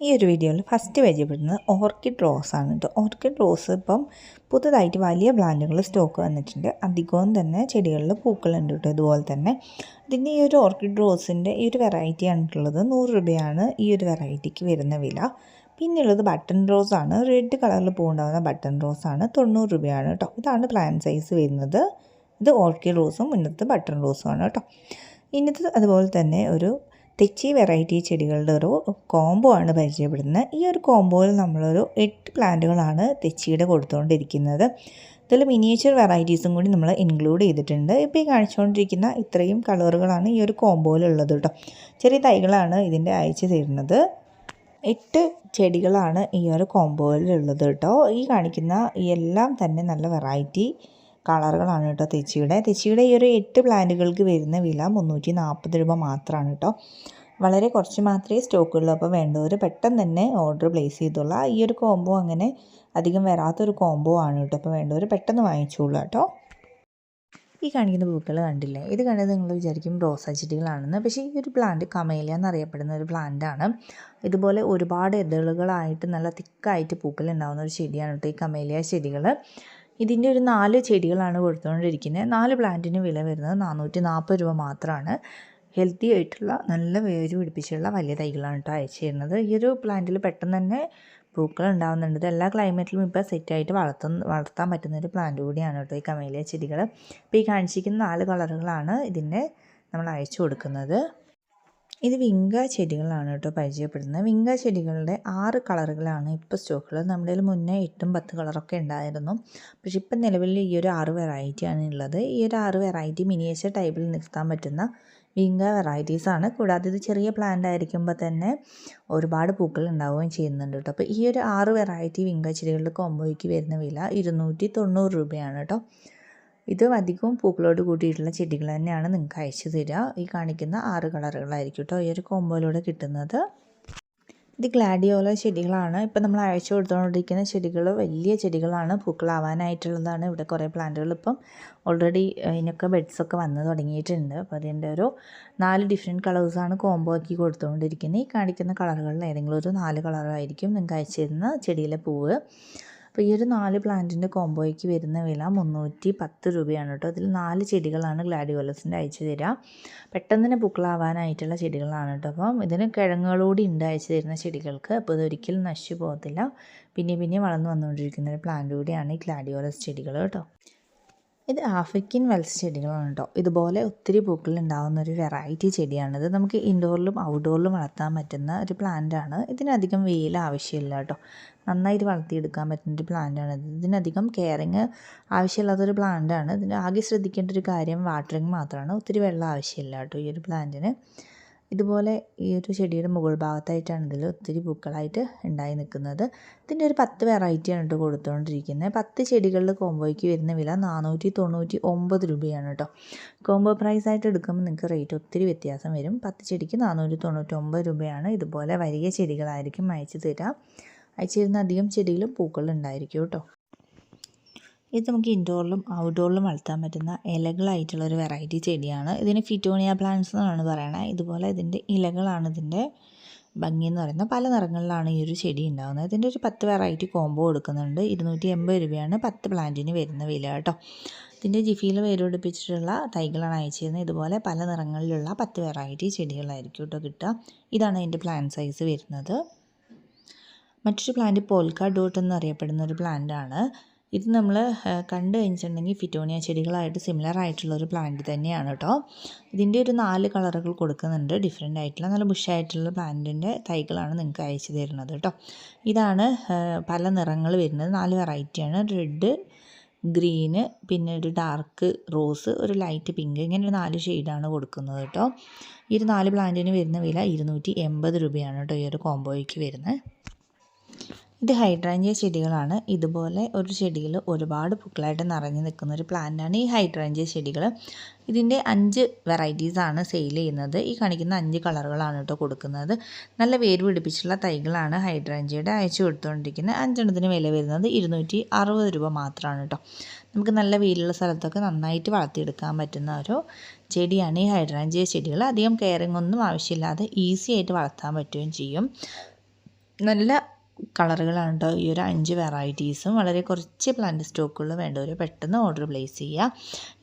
ഈ ഒരു വീഡിയോയിൽ ഫസ്റ്റ് പരിചയപ്പെടുന്നത് ഓർക്കിഡ് റോസ് ആണ് കേട്ടോ ഓർക്കിഡ് റോസ് ഇപ്പം പുതുതായിട്ട് വലിയ പ്ലാന്റുകൾ സ്റ്റോക്ക് വന്നിട്ടുണ്ട്. അധികവും തന്നെ ചെടികളിൽ പൂക്കളുണ്ട് കേട്ടോ ഇതുപോലെ തന്നെ ഇതിന്റെ ഈ ഒരു ഓർക്കിഡ് റോസിന്റെ ഈ ഒരു വെറൈറ്റി ആണിട്ടുള്ളത് നൂറ് രൂപയാണ് ഈ ഒരു വെറൈറ്റിക്ക് വരുന്ന വില. പിന്നെയുള്ളത് ബട്ടൺ റോസ് ആണ്. റെഡ് കളറിൽ പൂണ്ടാവുന്ന ബട്ടൺ റോസ് ആണ്. തൊണ്ണൂറ് രൂപയാണ് കേട്ടോ ഇതാണ് പ്ലാൻ സൈസ് വരുന്നത്. ഇത് ഓർക്കിഡ് റോസും മുന്നത്തെ ബട്ടൺ റോസും ആണ് കേട്ടോ ഇന്നത്തെ അതുപോലെ തന്നെ ഒരു തെച്ചി വെറൈറ്റി ചെടികളുടെ ഒരു കോംബോ ആണ് പരിചയപ്പെടുന്നത്. ഈ ഒരു കോംബോയിൽ നമ്മളൊരു എട്ട് പ്ലാന്റുകളാണ് തെച്ചിയുടെ കൊടുത്തുകൊണ്ടിരിക്കുന്നത് ഇതിൽ മിനിയേച്ചർ വെറൈറ്റീസും കൂടി നമ്മൾ ഇൻക്ലൂഡ് ചെയ്തിട്ടുണ്ട്. ഇപ്പോൾ ഈ കാണിച്ചുകൊണ്ടിരിക്കുന്ന ഇത്രയും കളറുകളാണ് ഈ ഒരു കോംബോയിലുള്ളത് കേട്ടോ. ചെറിയ തൈകളാണ് ഇതിന്റെ അയച്ചു തരുന്നത്. എട്ട് ചെടികളാണ് ഈ ഒരു കോംബോയിലുള്ളത് കേട്ടോ. ഈ കാണിക്കുന്ന എല്ലാം തന്നെ നല്ല വെറൈറ്റി കളറുകളാണ് കേട്ടോ തെച്ചിയുടെ. തെച്ചിയുടെ ഈ ഒരു എട്ട് പ്ലാന്റുകൾക്ക് വരുന്ന വില മുന്നൂറ്റി നാൽപ്പത് രൂപ മാത്രമാണ് കേട്ടോ. വളരെ കുറച്ച് മാത്രമേ സ്റ്റോക്കുള്ളൂ. അപ്പോൾ വേണ്ടവർ പെട്ടെന്ന് തന്നെ ഓർഡർ പ്ലേസ് ചെയ്തുള്ള ഈ ഒരു കോംബോ അങ്ങനെ അധികം വരാത്തൊരു കോംബോ ആണ് കേട്ടോ. അപ്പോൾ വേണ്ടവർ പെട്ടെന്ന് വാങ്ങിച്ചോളൂ കേട്ടോ. ഈ കാണിക്കുന്ന പൂക്കൾ കണ്ടില്ലേ? ഇത് കണ്ടത് നിങ്ങൾ വിചാരിക്കും റോസാ ചെടികളാണെന്ന്. പക്ഷേ ഈ ഒരു പ്ലാന്റ് കമേലിയ എന്നറിയപ്പെടുന്ന ഒരു പ്ലാന്റാണ് ഇതുപോലെ ഒരുപാട് ഇതളുകളായിട്ട് നല്ല തിക്കായിട്ട് പൂക്കൾ ഉണ്ടാകുന്ന ഒരു ചെടിയാണ് കേട്ടോ ഈ കമേലിയ ചെടികൾ ഇതിന്റെ ഒരു നാല് ചെടികളാണ് കൊടുത്തുകൊണ്ടിരിക്കുന്നത് നാല് പ്ലാന്റിന് വില വരുന്നത് നാനൂറ്റി നാൽപ്പത് രൂപ മാത്രമാണ് ഹെൽത്തി ആയിട്ടുള്ള നല്ല വേര് പിടിപ്പിച്ചുള്ള വലിയ തൈകളാണ് കേട്ടോ അയച്ചു തരുന്നത്. ഈ ഒരു പ്ലാന്റിൽ പെട്ടെന്ന് തന്നെ പൂക്കൾ ഉണ്ടാകുന്നുണ്ട് ഇത് എല്ലാ ക്ലൈമറ്റിലും ഇപ്പോൾ സെറ്റായിട്ട് വളർത്തുന്ന വളർത്താൻ പറ്റുന്ന ഒരു പ്ലാന്റ് കൂടിയാണ് കേട്ടോ ഈ കമേലിയ ചെടികൾ. അപ്പോൾ ഈ കാണിച്ചിരിക്കുന്ന നാല് കളറുകളാണ് ഇതിന്റെ നമ്മൾ അയച്ചു കൊടുക്കുന്നത്. ഇത് വിങ്ക ചെടികളാണ് കേട്ടോ പരിചയപ്പെടുന്നത്. വിങ്ക ചെടികളുടെ ആറ് കളറുകളാണ് ഇപ്പോൾ സ്റ്റോക്കുള്ളത് നമ്മുടെ കയ്യിൽ മുന്നേ എട്ടും പത്ത് കളറൊക്കെ ഉണ്ടായിരുന്നു. പക്ഷേ ഇപ്പം നിലവിൽ ഈ ഒരു ആറ് വെറൈറ്റിയാണ് ഉള്ളത്. ഈ ഒരു ആറ് വെറൈറ്റി മിനിയേച്ചർ ടൈപ്പിൽ നിർത്താൻ പറ്റുന്ന വിങ്ക വെറൈറ്റീസ് ആണ്. കൂടാതെ ഇത് ചെറിയ പ്ലാന്റ് ആയിരിക്കുമ്പോൾ തന്നെ ഒരുപാട് പൂക്കൾ ഉണ്ടാവുകയും ചെയ്യുന്നുണ്ട് കേട്ടോ. അപ്പോൾ ഈ ഒരു ആറ് വെറൈറ്റി വിങ്ക ചെടികളുടെ കോമ്പോയ്ക്ക് വരുന്ന വില ഇരുന്നൂറ്റി തൊണ്ണൂറ് രൂപയാണ് കേട്ടോ. ഇത് അധികവും പൂക്കളോട് കൂടിയിട്ടുള്ള ചെടികൾ തന്നെയാണ് നിങ്ങൾക്ക് അയച്ചു തരിക ഈ കാണിക്കുന്ന ആറ് കളറുകളായിരിക്കും കേട്ടോ. ഈ ഒരു കോമ്പോയിലൂടെ കിട്ടുന്നത്. ഇത് ഗ്ലാഡിയോല ചെടികളാണ്. ഇപ്പം നമ്മൾ അയച്ചു കൊടുത്തുകൊണ്ടിരിക്കുന്ന ചെടികൾ വലിയ ചെടികളാണ്. പൂക്കളാവാനായിട്ടുള്ളതാണ്. ഇവിടെ കുറേ പ്ലാന്റുകൾ ഇപ്പം ഓൾറെഡി ഇതിനൊക്കെ ബെഡ്സൊക്കെ വന്ന് തുടങ്ങിയിട്ടുണ്ട്. അപ്പോൾ അതിന്റെ ഒരു നാല് ഡിഫറെന്റ് കളേഴ്സാണ് കോമ്പോ ആക്കി കൊടുത്തുകൊണ്ടിരിക്കുന്നത് ഈ കാണിക്കുന്ന കളറുകളിൽ ഏതെങ്കിലും ഒരു നാല് കളറായിരിക്കും നിങ്ങൾക്ക് അയച്ചു തരുന്ന ചെടിയിലെ പൂവ്. അപ്പോൾ ഈ ഒരു നാല് പ്ലാന്റിന്റെ കോംബോയ്ക്ക് വരുന്ന വില മുന്നൂറ്റി പത്ത് രൂപയാണ് കേട്ടോ. അതിൽ നാല് ചെടികളാണ് ഗ്ലാഡിയോലസിന്റെ അയച്ചു തരിക പെട്ടെന്ന് തന്നെ പൂക്കളാവാനായിട്ടുള്ള ചെടികളാണ് കേട്ടോ. അപ്പം ഇതിന് കിഴങ്ങുകളോടി ഉണ്ട് അയച്ചു തരുന്ന ചെടികൾക്ക്. അപ്പോൾ ഇതൊരിക്കലും നശിച്ചു പോകത്തില്ല. പിന്നെ പിന്നെ വളർന്നു വന്നുകൊണ്ടിരിക്കുന്ന ഒരു പ്ലാന്റ് കൂടിയാണ് ഈ ഗ്ലാഡിയോലസ് ചെടികൾ കേട്ടോ. ഇത് ആഫ്രിക്കൻ വെൽസ് ചെടികളാണ് കേട്ടോ ഇതുപോലെ ഒത്തിരി പൂക്കൾ ഉണ്ടാകുന്ന ഒരു വെറൈറ്റി ചെടിയാണിത്. നമുക്ക് ഇൻഡോറിലും ഔട്ട്ഡോറിലും വളർത്താൻ പറ്റുന്ന ഒരു പ്ലാന്റാണ് ഇതിനധികം വെയിൽ ആവശ്യമില്ല കേട്ടോ നന്നായിട്ട് വളർത്തിയെടുക്കാൻ പറ്റുന്ന ഒരു പ്ലാന്റാണ് ഇത്. ഇതിനധികം കെയറിങ് ആവശ്യമില്ലാത്തൊരു പ്ലാന്റാണ് ഇതിന് ആകെ ശ്രദ്ധിക്കേണ്ട ഒരു കാര്യം വാട്ടറിങ് മാത്രമാണ്. ഒത്തിരി വെള്ളം ആവശ്യമില്ല കേട്ടോ ഈ ഒരു പ്ലാന്റിന് ഇതുപോലെ ഈ ഒരു ചെടിയുടെ മുകൾ ഭാഗത്തായിട്ടാണ് ഇതിൽ ഒത്തിരി പൂക്കളായിട്ട് ഉണ്ടായി നിൽക്കുന്നത്. ഇതിന്റെ ഒരു പത്ത് വെറൈറ്റിയാണ് കേട്ടോ കൊടുത്തുകൊണ്ടിരിക്കുന്നത്. പത്ത് ചെടികളുടെ കോംബോയ്ക്ക് വരുന്ന വില നാനൂറ്റി തൊണ്ണൂറ്റി ഒമ്പത് രൂപയാണ് കേട്ടോ. കോംബോ പ്രൈസ് ആയിട്ട് എടുക്കുമ്പോൾ നിങ്ങൾക്ക് റേറ്റ് ഒത്തിരി വ്യത്യാസം വരും. പത്ത് ചെടിക്ക് നാനൂറ്റി തൊണ്ണൂറ്റി ഒമ്പത് രൂപയാണ്. ഇതുപോലെ വലിയ ചെടികളായിരിക്കും അയച്ചു തരാം. അയച്ചു തരുന്ന അധികം ചെടികളും പൂക്കൾ ഉണ്ടായിരിക്കും കേട്ടോ. ഇത് നമുക്ക് ഇൻഡോറിലും ഔട്ട്ഡോറിലും വളർത്താൻ പറ്റുന്ന ഇലകളായിട്ടുള്ള ഒരു വെറൈറ്റി ചെടിയാണ്. ഇതിന് ഫിറ്റോണിയ പ്ലാന്റ്സ് എന്നാണ് പറയുന്നത് ഇതുപോലെ ഇതിന്റെ ഇലകളാണ് ഇതിന്റെ ഭംഗി എന്ന് പറയുന്നത്. പല നിറങ്ങളിലാണ് ഈ ഒരു ചെടി ഉണ്ടാകുന്നത്. ഇതിന്റെ ഒരു പത്ത് വെറൈറ്റി കോംബോ കൊടുക്കുന്നുണ്ട്. ഇരുന്നൂറ്റി എൺപത് രൂപയാണ് പത്ത് പ്ലാന്റിന് വരുന്ന വില കേട്ടോ. ഇതിന്റെ ജിഫിയിൽ വേരുപിടിപ്പിച്ചിട്ടുള്ള തൈകളാണ് അയച്ചിരുന്നത്. ഇതുപോലെ പല നിറങ്ങളിലുള്ള പത്ത് വെറൈറ്റി ചെടികളായിരിക്കും കേട്ടോ കിട്ടുക. ഇതാണ് അതിന്റെ പ്ലാന്റ് സൈസ് വരുന്നത്. മറ്റൊരു പ്ലാന്റ് പോൽക്ക ഡോട്ട് എന്നറിയപ്പെടുന്ന ഒരു പ്ലാന്റാണ് ഇത് നമ്മൾ കണ്ടു കഴിഞ്ഞിട്ടുണ്ടെങ്കിൽ ഫിറ്റോണിയ ചെടികളായിട്ട് സിമിലർ ആയിട്ടുള്ള ഒരു പ്ലാന്റ് തന്നെയാണ് കേട്ടോ ഇതിന്റെ ഒരു നാല് കളറുകൾ കൊടുക്കുന്നുണ്ട്. ഡിഫറെന്റ് ആയിട്ടുള്ള നല്ല ബുഷായിട്ടുള്ള പ്ലാന്റിന്റെ തൈകളാണ് നിങ്ങൾക്ക് അയച്ചു തരുന്നത് കേട്ടോ ഇതാണ് പല നിറങ്ങൾ വരുന്നത്. നാല് വെറൈറ്റിയാണ് റെഡ് ഗ്രീന് പിന്നെ ഒരു ഡാർക്ക് റോസ് ഒരു ലൈറ്റ് പിങ്ക് ഇങ്ങനെ ഒരു നാല് ഷെയ്ഡാണ് കൊടുക്കുന്നത് കേട്ടോ ഈ ഒരു നാല് പ്ലാന്റിന് വരുന്ന വില ഇരുന്നൂറ്റി എൺപത് രൂപയാണ് കേട്ടോ ഈ ഒരു കോംബോയ്ക്ക് വരുന്നത്. ഇത് ഹൈഡ്രാഞ്ചിയ ചെടികളാണ്. ഇതുപോലെ ഒരു ചെടിയിൽ ഒരുപാട് പൂക്കളായിട്ട് നിറഞ്ഞു നിൽക്കുന്ന ഒരു പ്ലാന്റാണ് ഈ ഹൈഡ്രാഞ്ചിയ ചെടികൾ. ഇതിന്റെ അഞ്ച് വെറൈറ്റീസാണ് സെയിൽ ചെയ്യുന്നത്. ഈ കാണിക്കുന്ന അഞ്ച് കളറുകളാണ് കേട്ടോ കൊടുക്കുന്നത്. നല്ല വേര് പിടിപ്പിച്ചുള്ള തൈകളാണ് ഹൈഡ്രാഞ്ചിയുടെ അയച്ചു കൊടുത്തുകൊണ്ടിരിക്കുന്നത്. അഞ്ചെണ്ണത്തിന് വില വരുന്നത് ഇരുന്നൂറ്റി അറുപത് രൂപ മാത്രമാണ് കേട്ടോ. നമുക്ക് നല്ല വെയിലുള്ള സ്ഥലത്തൊക്കെ നന്നായിട്ട് വളർത്തിയെടുക്കാൻ പറ്റുന്ന ഒരു ചെടിയാണ് ഈ ഹൈഡ്രാഞ്ചിയ ചെടികൾ. അധികം കെയറിങ് ഒന്നും ആവശ്യമില്ലാതെ ഈസി ആയിട്ട് വളർത്താൻ പറ്റുകയും ചെയ്യും. നല്ല കളറുകളാണ് കേട്ടോ ഈ ഒരു അഞ്ച് വെറൈറ്റീസും വളരെ കുറച്ച് പ്ലാന്റ് സ്റ്റോക്കുകൾ വേണ്ടവർ പെട്ടെന്ന് ഓർഡർ പ്ലേസ് ചെയ്യുക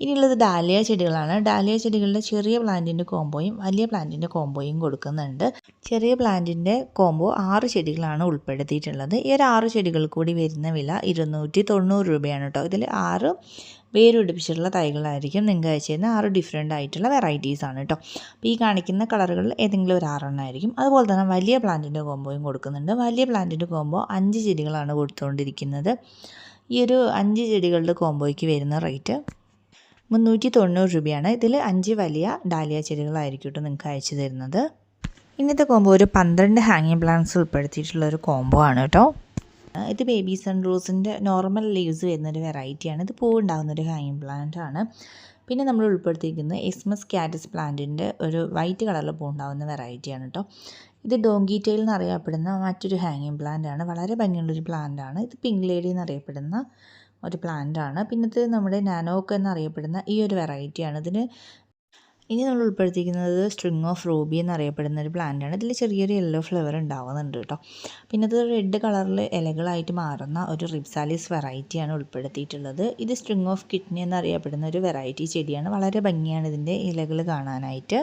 ഇനിയുള്ളത് ഡാലിയ ചെടികളാണ്. ഡാലിയ ചെടികളുടെ ചെറിയ പ്ലാന്റിന്റെ കോമ്പോയും വലിയ പ്ലാന്റിന്റെ കോമ്പോയും കൊടുക്കുന്നുണ്ട്. ചെറിയ പ്ലാന്റിന്റെ കോമ്പോ ആറ് ചെടികളാണ് ഉൾപ്പെടുത്തിയിട്ടുള്ളത്. ഈ ഒരു ആറ് ചെടികൾ കൂടി വരുന്ന വില ഇരുന്നൂറ്റി തൊണ്ണൂറ് രൂപയാണ് കേട്ടോ. ഇതിൽ ആറ് വേരുപിടിപ്പിച്ചിട്ടുള്ള തൈകളായിരിക്കും നിങ്ങൾക്ക് അയച്ചിരുന്ന ആറ് ഡിഫറെന്റ് ആയിട്ടുള്ള വെറൈറ്റീസ് ആണ് കേട്ടോ അപ്പോൾ ഈ കാണിക്കുന്ന കളറുകളിൽ ഏതെങ്കിലും ഒരു ആറെണ്ണം ആയിരിക്കും. അതുപോലെ തന്നെ വലിയ പ്ലാന്റിന്റെ കോമ്പോയും കൊടുക്കുന്നുണ്ട്. വലിയ പ്ലാന്റിന്റെ കോമ്പോ അഞ്ച് ചെടികളാണ് കൊടുത്തുകൊണ്ടിരിക്കുന്നത് ഈ ഒരു അഞ്ച് ചെടികളുടെ കോമ്പോയ്ക്ക് വരുന്ന റേറ്റ് മുന്നൂറ്റി തൊണ്ണൂറ് രൂപയാണ്. ഇതിൽ അഞ്ച് വലിയ ഡാലിയ ചെടികളായിരിക്കും കേട്ടോ നിങ്ങൾക്ക് അയച്ചു തരുന്നത്. ഇന്നത്തെ കോംബോ ഒരു പന്ത്രണ്ട് ഹാങ്ങിങ് പ്ലാന്റ്സ് ഉൾപ്പെടുത്തിയിട്ടുള്ള ഒരു കോംബോ ആണ് കേട്ടോ ഇത് ബേബി സൺ റോസിന്റെ നോർമൽ ലീവ്സ് വരുന്നൊരു വെറൈറ്റിയാണ് ഇത് പൂവുണ്ടാകുന്നൊരു ഹാങ്ങിങ് പ്ലാന്റ് ആണ്. പിന്നെ നമ്മൾ ഉൾപ്പെടുത്തിയിരിക്കുന്നത് എസ്മസ് കാറ്റസ് പ്ലാന്റിന്റെ ഒരു വൈറ്റ് കളറിൽ പൂവുണ്ടാകുന്ന വെറൈറ്റിയാണ് കേട്ടോ ഇത് ഡോങ്കി ടെയിൽ എന്നറിയപ്പെടുന്ന മറ്റൊരു ഹാങ്ങിങ് പ്ലാന്റ് ആണ്. വളരെ ഭംഗിയുള്ളൊരു പ്ലാന്റ് ആണ്. ഇത് പിങ്ക് ലേഡി എന്നറിയപ്പെടുന്ന ഒരു പ്ലാന്റ് ആണ്. പിന്നെ ഇത് നമ്മുടെ നാനോക്ക് എന്നറിയപ്പെടുന്ന ഈ ഒരു വെറൈറ്റിയാണ് ഇതിന് ഇനി നമ്മൾ ഉൾപ്പെടുത്തിയിരിക്കുന്നത് സ്ട്രിങ് ഓഫ് റൂബി എന്നറിയപ്പെടുന്ന ഒരു പ്ലാന്റാണ് ഇതിൽ ചെറിയൊരു യെല്ലോ ഫ്ലവർ ഉണ്ടാവുന്നുണ്ട് കേട്ടോ. പിന്നെ ഇത് റെഡ് കളറിൽ ഇലകളായിട്ട് മാറുന്ന ഒരു റിബ്സാലിസ് വെറൈറ്റിയാണ് ഉൾപ്പെടുത്തിയിട്ടുള്ളത്. ഇത് സ്ട്രിങ് ഓഫ് കിഡ്നി എന്നറിയപ്പെടുന്ന ഒരു വെറൈറ്റി ചെടിയാണ്. വളരെ ഭംഗിയാണ് ഇതിന്റെ ഇലകൾ കാണാനായിട്ട്.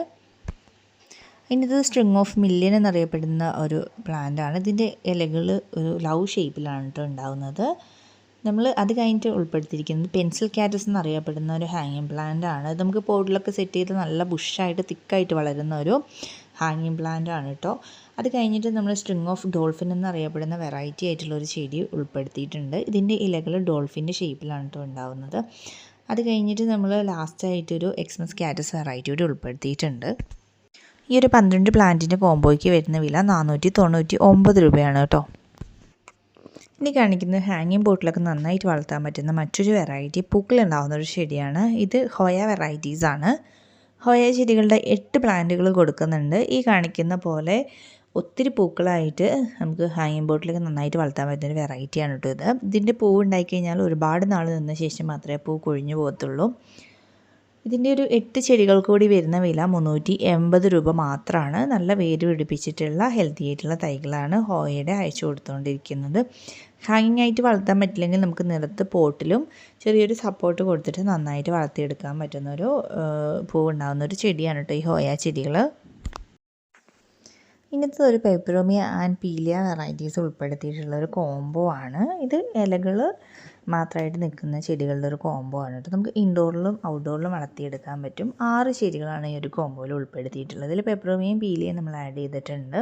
ഇനി ഇത് സ്ട്രിങ് ഓഫ് മില്യൻ എന്നറിയപ്പെടുന്ന ഒരു പ്ലാന്റാണ് ഇതിന്റെ ഇലകൾ ഒരു ലവ് ഷേപ്പിലാണ് കേട്ടോ ഉണ്ടാകുന്നത് നമ്മൾ അത് കഴിഞ്ഞിട്ട് ഉൾപ്പെടുത്തിയിരിക്കുന്നത് പെൻസിൽ ക്യാറ്റസ് എന്നറിയപ്പെടുന്ന ഒരു ഹാങ്ങിങ് പ്ലാന്റ് ആണ്. അത് നമുക്ക് പോട്ടിലൊക്കെ സെറ്റ് ചെയ്ത് നല്ല ബുഷായിട്ട് തിക്കായിട്ട് വളരുന്ന ഒരു ഹാങ്ങിങ് പ്ലാന്റ് ആണ് കേട്ടോ അത് കഴിഞ്ഞിട്ട് നമ്മൾ സ്ട്രിങ് ഓഫ് ഡോൾഫിൻ എന്നറിയപ്പെടുന്ന വെറൈറ്റി ആയിട്ടുള്ള ഒരു ചെടി ഉൾപ്പെടുത്തിയിട്ടുണ്ട്. ഇതിന്റെ ഇലകൾ ഡോൾഫിന്റെ ഷേപ്പിലാണ് കേട്ടോ ഉണ്ടാവുന്നത്. അത് കഴിഞ്ഞിട്ട് നമ്മൾ ലാസ്റ്റായിട്ടൊരു എക്സ്മസ് ക്യാറ്റസ് വെറൈറ്റി കൂടി ഉൾപ്പെടുത്തിയിട്ടുണ്ട്. ഈ ഒരു പന്ത്രണ്ട് പ്ലാന്റിന്റെ കോംബോയ്ക്ക് വരുന്ന വില നാനൂറ്റി തൊണ്ണൂറ്റി ഒമ്പത് രൂപയാണ് കേട്ടോ ഇനി കാണിക്കുന്നത് ഹാങ്ങിങ് ബോട്ടിലൊക്കെ നന്നായിട്ട് വളർത്താൻ പറ്റുന്ന മറ്റൊരു വെറൈറ്റി പൂക്കളുണ്ടാവുന്ന ഒരു ചെടിയാണ്. ഇത് ഹോയ വെറൈറ്റീസ് ആണ്. ഹോയ ചെടികളുടെ എട്ട് പ്ലാന്റുകൾ കൊടുക്കുന്നുണ്ട്. ഈ കാണിക്കുന്ന പോലെ ഒത്തിരി പൂക്കളായിട്ട് നമുക്ക് ഹാങ്ങിങ് ബോട്ടിലൊക്കെ നന്നായിട്ട് വളർത്താൻ പറ്റുന്ന ഒരു വെറൈറ്റിയാണ് കേട്ടോ ഇത്. ഇതിന്റെ പൂവ് ഉണ്ടായി കഴിഞ്ഞാൽ ഒരുപാട് നാൾ നിന്ന ശേഷം മാത്രമേ പൂ കൊഴിഞ്ഞു പോകത്തുള്ളൂ. ഇതിന്റെ ഒരു എട്ട് ചെടികൾ കൂടി വരുന്ന വില മുന്നൂറ്റി എൺപത് രൂപ മാത്രമാണ് നല്ല വേര് പിടിപ്പിച്ചിട്ടുള്ള ഹെൽത്തി ആയിട്ടുള്ള തൈകളാണ് ഹോയയുടെ അയച്ചു കൊടുത്തുകൊണ്ടിരിക്കുന്നത് ഹാങ്ങിങ് ആയിട്ട് വളർത്താൻ പറ്റില്ലെങ്കിൽ നമുക്ക് നിലത്ത് പോട്ടിലും ചെറിയൊരു സപ്പോർട്ട് കൊടുത്തിട്ട് നന്നായിട്ട് വളർത്തിയെടുക്കാൻ പറ്റുന്ന ഒരു പൂവുണ്ടാകുന്ന ഒരു ചെടിയാണ് കേട്ടോ ഈ ഹോയ ചെടികൾ ഇങ്ങനത്തെ ഒരു പെപ്പറോമിയ ആൻഡ് പീലിയ വെറൈറ്റീസ് ഉൾപ്പെടുത്തിയിട്ടുള്ള ഒരു കോംബോ ആണ്. ഇത് ഇലകൾ മാത്രമായിട്ട് നിൽക്കുന്ന ചെടികളുടെ ഒരു കോംബോ ആണ് കേട്ടോ. നമുക്ക് ഇൻഡോറിലും ഔട്ട്ഡോറിലും വളർത്തിയെടുക്കാൻ പറ്റും. ആറ് ചെടികളാണ് ഈ ഒരു കോംബോയിൽ ഉൾപ്പെടുത്തിയിട്ടുള്ളത്. ഇതിൽ പെപ്പറോമിയയും പീലിയയും നമ്മൾ ആഡ് ചെയ്തിട്ടുണ്ട്.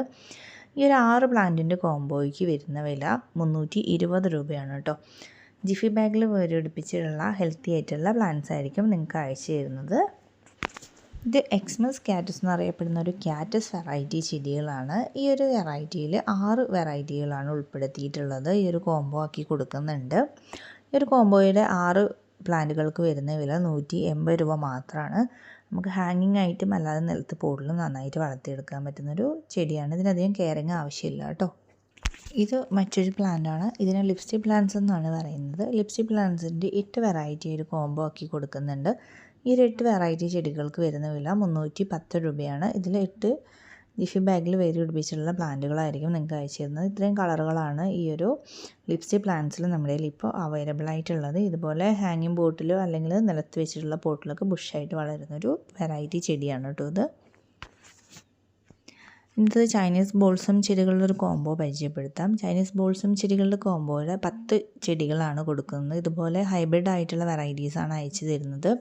ഈ ഒരു ആറ് പ്ലാന്റിന്റെ കോംബോയ്ക്ക് വരുന്ന വില മുന്നൂറ്റി ഇരുപത് രൂപയാണ് കേട്ടോ. ജിഫി ബാഗിൽ വേരൊടിപ്പിച്ചിട്ടുള്ള ഹെൽത്തി ആയിട്ടുള്ള പ്ലാന്റ്സ് ആയിരിക്കും നിങ്ങൾക്ക് അയച്ചു തരുന്നത്. ഇത് എക്സ്മസ് ക്യാറ്റസ് എന്നറിയപ്പെടുന്ന ഒരു കാറ്റസ് വെറൈറ്റി ചെടികളാണ്. ഈ ഒരു വെറൈറ്റിയിൽ ആറ് വെറൈറ്റികളാണ് ഉൾപ്പെടുത്തിയിട്ടുള്ളത്. ഈ ഒരു കോംബോ ആക്കി കൊടുക്കുന്നുണ്ട്. ഈ ഒരു കോംബോയുടെ ആറ് പ്ലാന്റുകൾക്ക് വരുന്ന വില നൂറ്റി എൺപത് രൂപ മാത്രമാണ് നമുക്ക് ഹാങ്ങിങ് ആയിട്ടും അല്ലാതെ നിലത്ത് പോടലും നന്നായിട്ട് വളർത്തിയെടുക്കാൻ പറ്റുന്നൊരു ചെടിയാണ്. ഇതിനധികം കെയറിങ് ആവശ്യമില്ല കേട്ടോ. ഇത് മറ്റൊരു പ്ലാന്റാണ്. ഇതിനെ ലിപ്സ്റ്റിക് പ്ലാന്റ്സ് എന്നാണ് പറയുന്നത്. ലിപ്സ്റ്റിക് പ്ലാന്റ്സിന്റെ എട്ട് വെറൈറ്റി ഒരു കോംബോ ആക്കി കൊടുക്കുന്നുണ്ട്. ഈ ഒരു എട്ട് വെറൈറ്റി ചെടികൾക്ക് വരുന്ന വില മുന്നൂറ്റി പത്ത് രൂപയാണ്. ഇതിൽ എട്ട് ജിഫി ബാഗിൽ വേര് പിടിപ്പിച്ചിട്ടുള്ള പ്ലാന്റുകളായിരിക്കും നിങ്ങൾക്ക് അയച്ചു തരുന്നത് ഇത്രയും കളറുകളാണ് ഈ ഒരു ലിപ്സ്റ്റിക് പ്ലാന്റ്സിൽ നമ്മുടെ ഇപ്പോൾ അവൈലബിൾ ആയിട്ടുള്ളത്. ഇതുപോലെ ഹാങ്ങിങ് ബോട്ടിലോ അല്ലെങ്കിൽ നിലത്ത് വെച്ചിട്ടുള്ള പോട്ടിലൊക്കെ ബുഷായിട്ട് വളരുന്നൊരു വെറൈറ്റി ചെടിയാണ് കേട്ടോ ഇത്. ഇന്നത്തെ ചൈനീസ് ബോൾസം ചെടികളുടെ ഒരു കോംബോ പരിചയപ്പെടുത്താം. ചൈനീസ് ബോൾസം ചെടികളുടെ കോംബോയിൽ പത്ത് ചെടികളാണ് കൊടുക്കുന്നത്. ഇതുപോലെ ഹൈബ്രിഡ് ആയിട്ടുള്ള വെറൈറ്റീസാണ് അയച്ചു തരുന്നത്.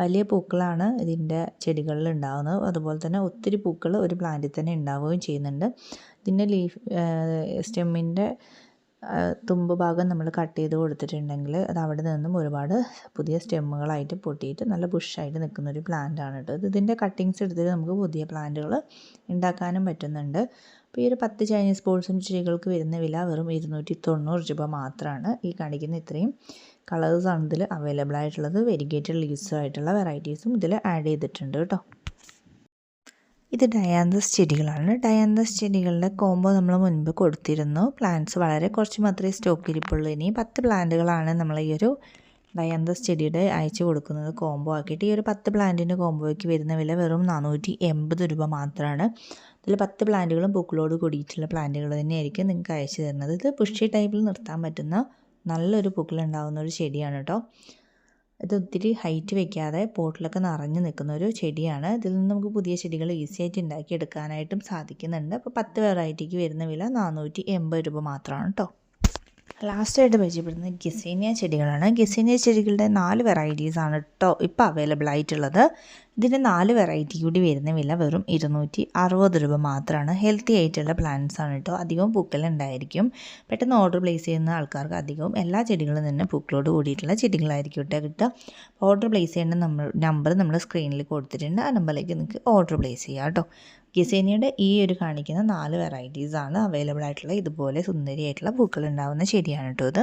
വലിയ പൂക്കളാണ് ഇതിന്റെ ചെടികളിൽ ഉണ്ടാകുന്നത് അതുപോലെ തന്നെ ഒത്തിരി പൂക്കൾ ഒരു പ്ലാന്റിൽ തന്നെ ഉണ്ടാവുകയും ചെയ്യുന്നുണ്ട്. ഇതിന്റെ ലീഫ് സ്റ്റെമ്മിന്റെ തുമ്പ് ഭാഗം നമ്മൾ കട്ട് ചെയ്ത് കൊടുത്തിട്ടുണ്ടെങ്കിൽ അത് അവിടെ നിന്നും ഒരുപാട് പുതിയ സ്റ്റെമ്മുകളായിട്ട് പൊട്ടിയിട്ട് നല്ല ബുഷായിട്ട് നിൽക്കുന്ന ഒരു പ്ലാന്റ് ആണ് കേട്ടോ. ഇത് ഇതിന്റെ കട്ടിങ്സ് എടുത്തിട്ട് നമുക്ക് പുതിയ പ്ലാന്റുകൾ ഉണ്ടാക്കാനും പറ്റുന്നുണ്ട്. അപ്പോൾ ഈ ഒരു പത്ത് ചൈനീസ് ബോൾസും ചെടികൾക്ക് വരുന്ന വില വെറും ഇരുന്നൂറ്റി തൊണ്ണൂറ് രൂപ മാത്രമാണ്. ഈ കാണിക്കുന്ന ഇത്രയും. കളേഴ്സാണ് ഇതിൽ അവൈലബിൾ ആയിട്ടുള്ളത്. വെരിഗേറ്റഡ് ലീവ്സും ആയിട്ടുള്ള വെറൈറ്റീസും ഇതിൽ ആഡ് ചെയ്തിട്ടുണ്ട് കേട്ടോ. ഇത് ഡയാന്തസ് ചെടികളാണ്. ഡയാന്തസ് ചെടികളുടെ കോംബോ നമ്മൾ മുൻപ് കൊടുത്തിരുന്നു. പ്ലാന്റ്സ് വളരെ കുറച്ച് മാത്രമേ സ്റ്റോക്ക് ഇരിപ്പുള്ളൂ. ഇനി പത്ത് പ്ലാന്റുകളാണ് നമ്മൾ ഈ ഒരു ഡയാന്തസ് ചെടിയുടെ അയച്ചു കൊടുക്കുന്നത് കോംബോ ആക്കിയിട്ട്. ഈ ഒരു പത്ത് പ്ലാന്റിന്റെ കോംബോയ്ക്ക് വരുന്ന വില വെറും നാനൂറ്റി എൺപത് രൂപ മാത്രമാണ് ഇതിൽ പത്ത് പ്ലാന്റുകളും പൂക്കളോട് കൂടിയിട്ടുള്ള പ്ലാന്റുകൾ തന്നെയായിരിക്കും നിങ്ങൾക്ക് അയച്ചു തരുന്നത്. ഇത് പുഷി ടൈപ്പിൽ നിർത്താൻ പറ്റുന്ന നല്ലൊരു പുകിലുണ്ടാകുന്ന ഒരു ചെടിയാണ് കേട്ടോ ഇത് ഒത്തിരി ഹൈറ്റ് വെക്കാതെ പോട്ടിലൊക്കെ നിറഞ്ഞു നിൽക്കുന്ന ഒരു ചെടിയാണ്. ഇതിൽ നിന്ന് നമുക്ക് പുതിയ ചെടികൾ ഈസി ആയിട്ട് ഉണ്ടാക്കി എടുക്കാനായിട്ടും സാധിക്കുന്നുണ്ട്. അപ്പോൾ പത്ത് വെറൈറ്റിക്ക് വരുന്ന വില നാനൂറ്റി എൺപത് രൂപ മാത്രമാണ് കേട്ടോ ലാസ്റ്റായിട്ട് പരിചയപ്പെടുന്നത് ഗിസീനിയ ചെടികളാണ്. ഗിസീനിയ ചെടികളുടെ നാല് വെറൈറ്റീസ് ആണ് കേട്ടോ ഇപ്പോൾ അവൈലബിൾ ആയിട്ടുള്ളത്. ഇതിന്റെ നാല് വെറൈറ്റി കൂടി വരുന്ന വില വെറും ഇരുന്നൂറ്റി അറുപത് രൂപ മാത്രമാണ് ഹെൽത്തി ആയിട്ടുള്ള പ്ലാന്റ്സ് ആണ് കേട്ടോ അധികവും പൂക്കളുണ്ടായിരിക്കും പെട്ടെന്ന് ഓർഡർ പ്ലേസ് ചെയ്യുന്ന ആൾക്കാർക്ക് അധികവും എല്ലാ ചെടികളും തന്നെ പൂക്കളോട് കൂടിയിട്ടുള്ള ചെടികളായിരിക്കും കേട്ടോ കിട്ടുക. ഓർഡർ പ്ലേസ് ചെയ്യേണ്ട നമ്മൾ നമ്പർ നമ്മൾ സ്ക്രീനിൽ കൊടുത്തിട്ടുണ്ട്. ആ നമ്പറിലേക്ക് നിങ്ങൾക്ക് ഓർഡർ പ്ലേസ് ചെയ്യാം കേട്ടോ ഗിസേനിയുടെ ഈ ഒരു കാണിക്കുന്ന നാല് വെറൈറ്റീസ് ആണ് അവൈലബിൾ ആയിട്ടുള്ള ഇതുപോലെ സുന്ദരിയായിട്ടുള്ള പൂക്കൾ ഉണ്ടാവുന്ന ചെടിയാണ് കേട്ടോ ഇത്.